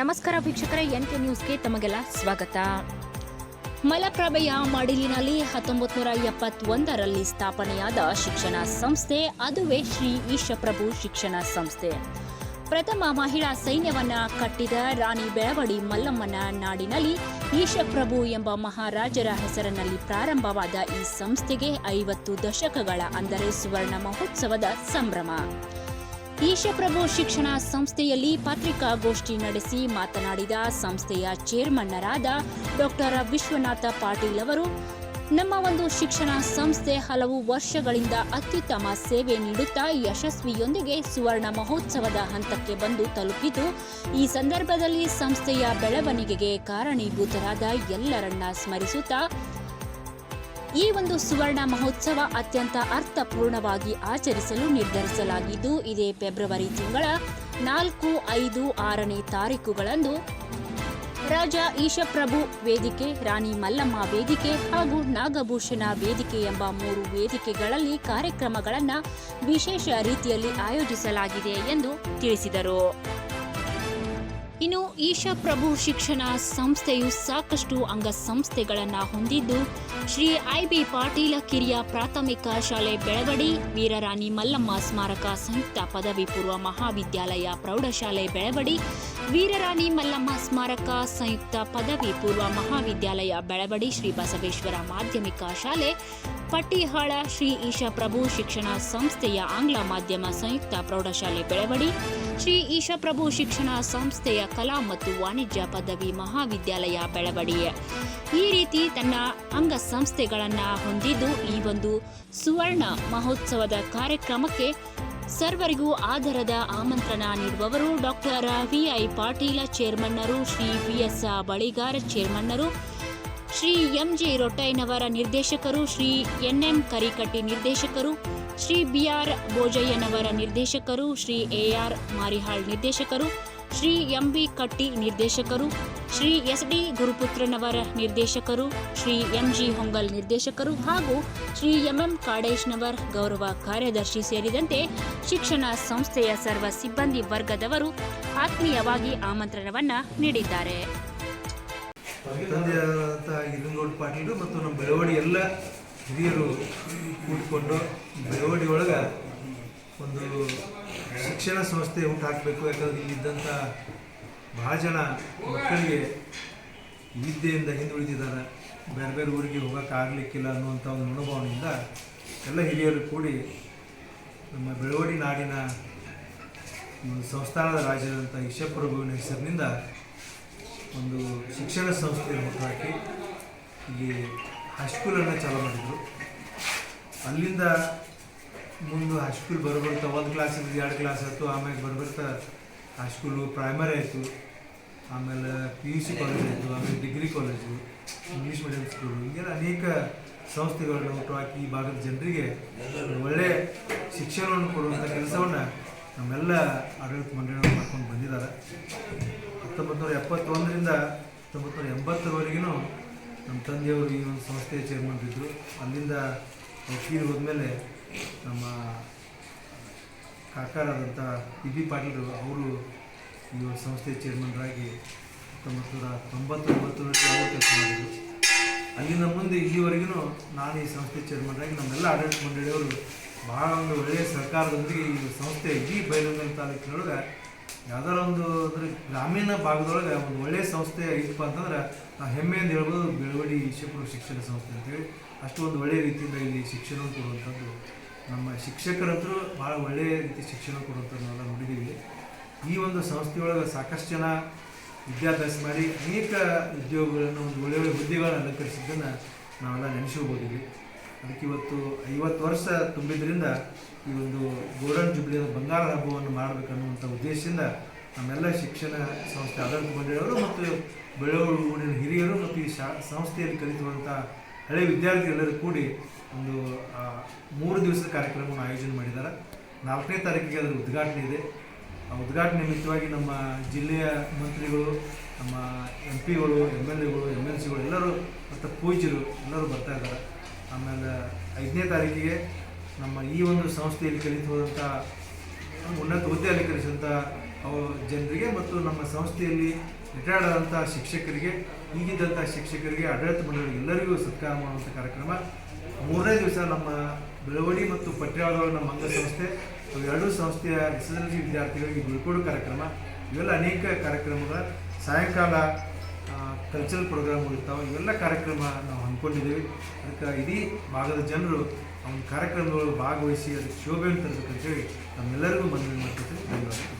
ನಮಸ್ಕಾರ ವೀಕ್ಷಕರ, N K ನ್ಯೂಸ್ಗೆ ತಮಗೆಲ್ಲ ಸ್ವಾಗತ. ಮಲಪ್ರಭೆಯ ಮಡಿಲಿನಲ್ಲಿ ಹತ್ತೊಂಬತ್ತು ನೂರ ಎಪ್ಪತ್ತೊಂದರಲ್ಲಿ ಸ್ಥಾಪನೆಯಾದ ಶಿಕ್ಷಣ ಸಂಸ್ಥೆ, ಅದುವೇ ಶ್ರೀ ಈಶಪ್ರಭು ಶಿಕ್ಷಣ ಸಂಸ್ಥೆ. ಪ್ರಥಮ ಮಹಿಳಾ ಸೈನ್ಯವನ್ನ ಕಟ್ಟಿದ ರಾಣಿ ಬೆಳವಡಿ ಮಲ್ಲಮ್ಮನ ನಾಡಿನಲ್ಲಿ ಈಶಪ್ರಭು ಎಂಬ ಮಹಾರಾಜರ ಹೆಸರಿನಲ್ಲಿ ಪ್ರಾರಂಭವಾದ ಈ ಸಂಸ್ಥೆಗೆ ಐವತ್ತು ದಶಕಗಳ ಅಂದರೆ ಸುವರ್ಣ ಮಹೋತ್ಸವದ ಸಂಭ್ರಮ. ಈಶಪ್ರಭು ಶಿಕ್ಷಣ ಸಂಸ್ಥೆಯಲ್ಲಿ ಪತ್ರಿಕಾಗೋಷ್ಠಿ ನಡೆಸಿ ಮಾತನಾಡಿದ ಸಂಸ್ಥೆಯ ಚೇರ್ಮನ್ನರಾದ ಡಾಕ್ಟರ್ ವಿಶ್ವನಾಥ ಪಾಟೀಲ್ ಅವರು, ನಮ್ಮ ಒಂದು ಶಿಕ್ಷಣ ಸಂಸ್ಥೆ ಹಲವು ವರ್ಷಗಳಿಂದ ಅತ್ಯುತ್ತಮ ಸೇವೆ ನೀಡುತ್ತಾ ಯಶಸ್ವಿಯೊಂದಿಗೆ ಸುವರ್ಣ ಮಹೋತ್ಸವದ ಹಂತಕ್ಕೆ ಬಂದು ತಲುಪಿತು ಈ ಸಂದರ್ಭದಲ್ಲಿ ಸಂಸ್ಥೆಯ ಬೆಳವಣಿಗೆಗೆ ಕಾರಣೀಭೂತರಾದ ಎಲ್ಲರನ್ನ ಸ್ಮರಿಸುತ್ತಾ ಈ ಒಂದು ಸುವರ್ಣ ಮಹೋತ್ಸವ ಅತ್ಯಂತ ಅರ್ಥಪೂರ್ಣವಾಗಿ ಆಚರಿಸಲು ನಿರ್ಧರಿಸಲಾಗಿದ್ದು, ಇದೇ ಫೆಬ್ರವರಿ ತಿಂಗಳ ನಾಲ್ಕು, ಐದು, ಆರನೇ ತಾರೀಕುಗಳಂದು ರಾಜ ಈಶಪ್ರಭು ವೇದಿಕೆ, ರಾಣಿ ಮಲ್ಲಮ್ಮ ವೇದಿಕೆ ಹಾಗೂ ನಾಗಭೂಷಣ ವೇದಿಕೆ ಎಂಬ ಮೂರು ವೇದಿಕೆಗಳಲ್ಲಿ ಕಾರ್ಯಕ್ರಮಗಳನ್ನು ವಿಶೇಷ ರೀತಿಯಲ್ಲಿ ಆಯೋಜಿಸಲಾಗಿದೆ ಎಂದು ತಿಳಿಸಿದರು. ಇನ್ನು ಈಶಾ ಪ್ರಭು ಶಿಕ್ಷಣ ಸಂಸ್ಥೆಯು ಸಾಕಷ್ಟು ಅಂಗ ಸಂಸ್ಥೆಗಳನ್ನು ಹೊಂದಿದ್ದು, ಶ್ರೀ ಐ ಬಿ ಪಾಟೀಲ ಕಿರಿಯ ಪ್ರಾಥಮಿಕ ಶಾಲೆ ಬೆಳವಡಿ ವೀರರಾಣಿ ಮಲ್ಲಮ್ಮ ಸ್ಮಾರಕ ಸಂಯುಕ್ತ ಪದವಿ ಪೂರ್ವ ಮಹಾವಿದ್ಯಾಲಯ ಪ್ರೌಢಶಾಲೆ ಬೆಳವಡಿ ವೀರರಾಣಿ ಮಲ್ಲಮ್ಮ ಸ್ಮಾರಕ ಸಂಯುಕ್ತ ಪದವಿ ಪೂರ್ವ ಮಹಾವಿದ್ಯಾಲಯ ಬೆಳವಡಿ ಶ್ರೀ ಬಸವೇಶ್ವರ ಮಾಧ್ಯಮಿಕ ಶಾಲೆ ಪಟ್ಟಿಹಾಳ ಶ್ರೀ ಈಶಾಪ್ರಭು ಶಿಕ್ಷಣ ಸಂಸ್ಥೆಯ ಆಂಗ್ಲ ಮಾಧ್ಯಮ ಸಂಯುಕ್ತ ಪ್ರೌಢಶಾಲೆ ಬೆಳವಡಿ, ಶ್ರೀ ಈಶಾಪ್ರಭು ಶಿಕ್ಷಣ ಸಂಸ್ಥೆಯ ಕಲಾ ಮತ್ತು ವಾಣಿಜ್ಯ ಪದವಿ ಮಹಾವಿದ್ಯಾಲಯ ಬೆಳವಡಿ. ಈ ರೀತಿ ತನ್ನ ಅಂಗಸಂಸ್ಥೆಗಳನ್ನು ಹೊಂದಿದ್ದು ಈ ಒಂದು ಸುವರ್ಣ ಮಹೋತ್ಸವದ ಕಾರ್ಯಕ್ರಮಕ್ಕೆ ಸರ್ವರಿಗೂ ಆಧಾರದ ಆಮಂತ್ರಣ ನೀಡುವವರು ಡಾಕ್ಟರ್ ವಿಐ ಪಾಟೀಲ ಚೇರ್ಮನ್ನರು ಶ್ರೀ ವಿಎಸ್ ಬಳಿಗಾರ ಚೇರ್ಮನ್ನರು ಶ್ರೀ ಎಂ ಜಿ ರೊಟ್ಟಯ್ಯನವರ ನಿರ್ದೇಶಕರು ಶ್ರೀ ಎನ್ ಎಂ ಕರಿಕಟ್ಟಿ ನಿರ್ದೇಶಕರು, ಶ್ರೀ ಬಿ ಆರ್ ಬೋಜಯ್ಯನವರ ನಿರ್ದೇಶಕರು, ಶ್ರೀ ಎ ಆರ್ ಮಾರಿಹಾಳ್ ನಿರ್ದೇಶಕರು, ಶ್ರೀ ಎಂ ಬಿ ಕಟ್ಟಿ ನಿರ್ದೇಶಕರು, ಶ್ರೀ ಎಸ್ ಡಿ ಗುರುಪುತ್ರನವರ ನಿರ್ದೇಶಕರು, ಶ್ರೀ ಎಂ ಜಿ ಹೊಂಗಲ್ ನಿರ್ದೇಶಕರು ಹಾಗೂ ಶ್ರೀ ಎಂ ಎಂ ಕಾಡೇಶ್ನವರ್ ಗೌರವ ಕಾರ್ಯದರ್ಶಿ ಸೇರಿದಂತೆ ಶಿಕ್ಷಣ ಸಂಸ್ಥೆಯ ಸರ್ವ ಸಿಬ್ಬಂದಿ ವರ್ಗದವರು ಆತ್ಮೀಯವಾಗಿ ಆಮಂತ್ರಣವನ್ನ ನೀಡಿದ್ದಾರೆ. ಇದಂಗೌಡ ಪಾಟೀಲು ಮತ್ತು ನಮ್ಮ ಬೆಳವಡಿ ಎಲ್ಲ ಹಿರಿಯರು ಕೂತ್ಕೊಂಡು ಬೆಳವಡಿ ಒಳಗೆ ಒಂದು ಶಿಕ್ಷಣ ಸಂಸ್ಥೆ ಊಟ ಹಾಕಬೇಕು. ಯಾಕಂದ್ರೆ ಇಲ್ಲಿದ್ದಂಥ ಭಾಳ ಜನ ಮಕ್ಕಳಿಗೆ ವಿದ್ಯೆಯಿಂದ ಹಿಂದುಳಿದಿದ್ದಾರೆ. ಬೇರೆ ಬೇರೆ ಊರಿಗೆ ಹೋಗೋಕೆ ಆಗಲಿಕ್ಕಿಲ್ಲ ಅನ್ನುವಂಥ ಒಂದು ಮನೋಭಾವನೆಯಿಂದ ಎಲ್ಲ ಹಿರಿಯರು ಕೂಡಿ ನಮ್ಮ ಬೆಳವಡಿ ನಾಡಿನ ಒಂದು ಸಂಸ್ಥಾನದ ರಾಜ್ಯದಂಥ ಈಶಪ್ರಭುವಿನ ಹೆಸರಿನಿಂದ ಒಂದು ಶಿಕ್ಷಣ ಸಂಸ್ಥೆಯನ್ನು ಹುಟ್ಟುಹಾಕಿ ಇಲ್ಲಿ ಹೈಸ್ಕೂಲನ್ನು ಚಾಲೂ ಮಾಡಿದರು. ಅಲ್ಲಿಂದ ಮುಂದೆ ಹೈಸ್ಕೂಲ್ ಬರಬರ್ತಾ ಒಂದು ಕ್ಲಾಸ್ ಇದ್ದು ಎರಡು ಕ್ಲಾಸ್ ಆಯಿತು ಆಮೇಲೆ ಬರಬರ್ತಾ ಹೈಸ್ಕೂಲು ಪ್ರೈಮರಿ ಆಯಿತು. ಆಮೇಲೆ ಪಿ ಯು ಸಿ ಕಾಲೇಜ್ ಆಯಿತು ಆಮೇಲೆ degree college English medium school ಹೀಗೆಲ್ಲ ಅನೇಕ ಸಂಸ್ಥೆಗಳನ್ನು ಹುಟ್ಟುಹಾಕಿ ಈ ಭಾಗದ ಜನರಿಗೆ ಒಳ್ಳೆಯ ಶಿಕ್ಷಣವನ್ನು ಕೊಡುವಂಥ ಕೆಲಸವನ್ನು ನಮ್ಮೆಲ್ಲ ಆಡಳಿತ ಮಂಡಳಿಗಳು ಮಾಡ್ಕೊಂಡು ಬಂದಿದ್ದಾರೆ. ಹತ್ತೊಂಬತ್ತು ನೂರ ಎಪ್ಪತ್ತೊಂದರಿಂದ ಹತ್ತೊಂಬತ್ತು ನೂರ ಎಂಬತ್ತರವರೆಗೂ ನಮ್ಮ ತಂದೆಯವರು ಈ ಒಂದು ಸಂಸ್ಥೆಯ ಚೇರ್ಮನ್ ಇದ್ದರು ಅಲ್ಲಿಂದ ವಕೀಲ್ ಹೋದ್ಮೇಲೆ ನಮ್ಮ ಕಾಕಾರಾದಂಥ ಪಿ ಬಿ ಪಾಟೀಲ್ ಅವರು ಈ ಒಂದು ಸಂಸ್ಥೆಯ ಚೇರ್ಮನ್ರಾಗಿ ಹತ್ತೊಂಬತ್ತು ನೂರ ತೊಂಬತ್ತೊಂಬತ್ತರಲ್ಲಿ ಅವರು ಕೆಲಸ ಮಾಡಿದರು. ಅಲ್ಲಿಂದ ಮುಂದೆ ಇಲ್ಲಿವರೆಗೂ ನಾನು ಈ ಸಂಸ್ಥೆ ಚೇರ್ಮನ್ರಾಗಿ ನಮ್ಮೆಲ್ಲ ಆಡಳಿತ ಮಂಡಳಿಯವರು ಭಾಳ ಒಂದು ಒಳ್ಳೆಯ ಸರ್ಕಾರದೊಂದಿಗೆ ಈ ಸಂಸ್ಥೆ ಇಡೀ ಬೈಲಂಗನ್ ತಾಲೂಕಿನೊಳಗೆ ಯಾವ್ದಾರ ಒಂದು ಅಂದ್ರೆ ಗ್ರಾಮೀಣ ಭಾಗದೊಳಗೆ ಒಂದು ಒಳ್ಳೆಯ ಸಂಸ್ಥೆ ಐತಪ್ಪ ಅಂತಂದ್ರೆ ಹೆಮ್ಮೆ ಹೆಮ್ಮೆಯಿಂದ ಹೇಳ್ಬೋದು, ಬೆಳವಡಿ ಈಶಪುರ ಶಿಕ್ಷಣ ಸಂಸ್ಥೆ ಅಂತೇಳಿ. ಅಷ್ಟು ಒಂದು ಒಳ್ಳೆಯ ರೀತಿಯಿಂದ ಇಲ್ಲಿ ಶಿಕ್ಷಣ ಕೊಡುವಂಥದ್ದು, ನಮ್ಮ ಶಿಕ್ಷಕರಂತರೂ ಭಾಳ ಒಳ್ಳೆಯ ರೀತಿ ಶಿಕ್ಷಣ ಕೊಡುವಂಥದ್ದು ನಾವೆಲ್ಲ ನೋಡಿದ್ದೀವಿ. ಈ ಒಂದು ಸಂಸ್ಥೆಯೊಳಗೆ ಸಾಕಷ್ಟು ಜನ ವಿದ್ಯಾಭ್ಯಾಸ ಮಾಡಿ ಅನೇಕ ಉದ್ಯೋಗಗಳನ್ನು ಒಂದು ಒಳ್ಳೆ ಒಳ್ಳೆಯ ಹುದ್ದೆಗಳನ್ನು ಅಲಂಕರಿಸಿದ್ದನ್ನು ನಾವೆಲ್ಲ ನೆನೆಸ್ಕೋಬೋದಿವಿ ಅದಕ್ಕೆ ಇವತ್ತು ಐವತ್ತು ವರ್ಷ ತುಂಬಿದ್ರಿಂದ ಈ ಒಂದು ಗೋಲ್ಡನ್ ಜುಬ್ಲಿ ಬಂಗಾರದ ಹಬ್ಬವನ್ನು ಮಾಡಬೇಕನ್ನುವಂಥ ಉದ್ದೇಶದಿಂದ ನಮ್ಮೆಲ್ಲ ಶಿಕ್ಷಣ ಸಂಸ್ಥೆ ಆಡಳಿತ ಮಂಡಳಿಯವರು ಮತ್ತು ಬೆಳವಳು ಊರಿನ ಹಿರಿಯರು ಮತ್ತು ಈ ಶಾ, ಸಂಸ್ಥೆಯಲ್ಲಿ ಕಲಿತಿರುವಂಥ ಹಳೆ ವಿದ್ಯಾರ್ಥಿಗಳೆಲ್ಲರೂ ಕೂಡಿ ಒಂದು ಮೂರು ದಿವಸದ ಕಾರ್ಯಕ್ರಮವನ್ನು ಆಯೋಜನೆ ಮಾಡಿದ್ದಾರೆ. ನಾಲ್ಕನೇ ತಾರೀಕಿಗೆ ಅದರ ಉದ್ಘಾಟನೆ ಇದೆ. ಆ ಉದ್ಘಾಟನೆ ನಿಮಿತ್ತವಾಗಿ ನಮ್ಮ ಜಿಲ್ಲೆಯ ಮಂತ್ರಿಗಳು, ನಮ್ಮ ಎಂ ಪಿಗಳು ಎಂ ಎಲ್ ಎಗಳು ಎಂ ಎಲ್ ಸಿಗಳು ಎಲ್ಲರೂ ಮತ್ತು ಪೂಜ್ಯರು ಎಲ್ಲರೂ ಬರ್ತಾ ಇದ್ದಾರೆ. ಆಮೇಲೆ ಐದನೇ ತಾರೀಕಿಗೆ ನಮ್ಮ ಈ ಒಂದು ಸಂಸ್ಥೆಯಲ್ಲಿ ಕಲಿತು ಹೋದಂಥ ಉನ್ನತ ಹುದ್ದೆ ಅಲಂಕರಿಸಿದಂಥ ಅವು ಜನರಿಗೆ ಮತ್ತು ನಮ್ಮ ಸಂಸ್ಥೆಯಲ್ಲಿ ರಿಟೈರ್ಡ್ ಆದಂಥ ಶಿಕ್ಷಕರಿಗೆ ಈಗಿದ್ದಂಥ ಶಿಕ್ಷಕರಿಗೆ, ಆಡಳಿತ ಮಂಡಳಿಗೆ ಎಲ್ಲರಿಗೂ ಸತ್ಕಾರ ಮಾಡುವಂಥ ಕಾರ್ಯಕ್ರಮ. ಮೂರನೇ ದಿವಸ ನಮ್ಮ ಬೆಳವಡಿ ಮತ್ತು ಪಟ್ಯಾವಳ ನಮ್ಮ ಅಂಗಸಂಸ್ಥೆ ಎರಡೂ ಸಂಸ್ಥೆಯ ಎಸ್ ಎಸ್ ಎಲ್ ಸಿ ವಿದ್ಯಾರ್ಥಿಗಳಿಗೆ ಬೀಳ್ಕೊಡು ಕಾರ್ಯಕ್ರಮ. ಇವೆಲ್ಲ ಅನೇಕ ಕಾರ್ಯಕ್ರಮಗಳ ಸಾಯಂಕಾಲ ಕಲ್ಚರಲ್ ಪ್ರೋಗ್ರಾಮ್ಗಳು ಇರ್ತಾವೆ, ಇವೆಲ್ಲ ಕಾರ್ಯಕ್ರಮ ನಾವು ಅಂದ್ಕೊಂಡಿದ್ದೀವಿ ಅದಕ್ಕೆ ಇಡೀ ಭಾಗದ ಜನರು ಅವ್ನ ಕಾರ್ಯಕ್ರಮಗಳು ಭಾಗವಹಿಸಿ ಅದಕ್ಕೆ ಶೋಭೆಯನ್ನು ತರಬೇಕಂತೇಳಿ ನಮ್ಮೆಲ್ಲರಿಗೂ ಮನವಿ ಮಾಡ್ತೀವಿ ಧನ್ಯವಾದ